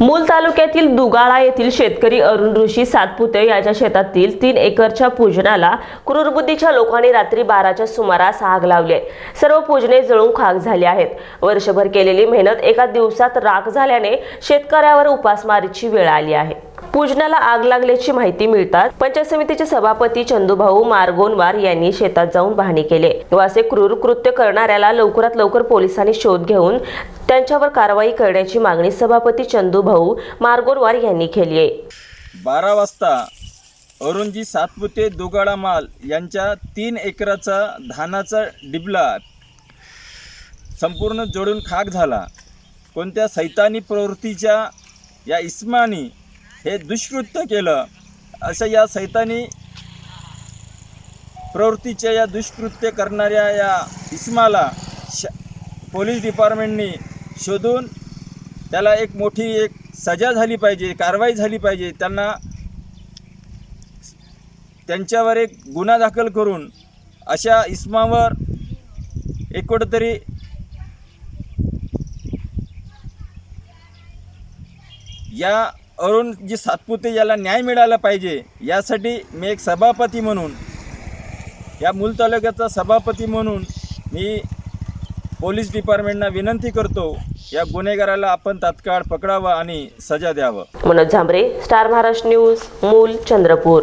मूल तालुक्यातील दुगाळा येथील शेतकरी अरुण ऋषी सातपुते याच्या शेतातील तीन एकरच्या पूजनाला क्रूरबुद्धीच्या लोकांनी रात्री बाराच्या सुमारास आग लावली आहे. सर्व पूजने जळून खाक झाली आहेत वर्षभर केलेली मेहनत एका दिवसात राख झाल्याने शेतकऱ्यावर उपासमारीची वेळ आली आहे पूजनाला आग लागल्याची माहिती मिळतात. पंचायत समितीचे सभापती चंदूभाऊ मार्गोनवार यांनी शेतात जाऊन पाहणी केले. व असे क्रूर कृत्य करणाऱ्याला लवकरात लवकर पोलिसांनी शोध घेऊन त्यांच्यावर कारवाई करण्याची मागणी सभापती चंदूभाऊ मार्गोनवार यांनी केली आहे. बारा वाजता अरुणजी सातपुते दुगाळा माल यांच्या तीन एकराचा धानाचा डिबला संपूर्ण जोडून खाक झाला. कोणत्या सैतानी प्रवृत्तीच्या या इस्मानी हे दुष्कृत्य केलं असं या सैतानी प्रवृत्तीच्या या दुष्कृत्य करणाऱ्या या इस्माला श पोलीस डिपार्टमेंटनी शोधून त्याला एक मोठी एक सजा झाली पाहिजे कारवाई झाली पाहिजे. त्यांना त्यांच्यावर एक गुन्हा दाखल करून अशा इस्मावर एक कुठंतरी या अरुणजी सातपुते याला न्याय मिळाला पाहिजे यासाठी मी एक सभापती म्हणून या मूल तालुक्याचा सभापती म्हणून मी पोलीस डिपार्टमेंटना विनंती करतो या गुन्हेगाराला आपण तात्काळ पकडावं आणि सजा द्यावं. Manoj Zambare star Maharashtra news Mul Chandrapur.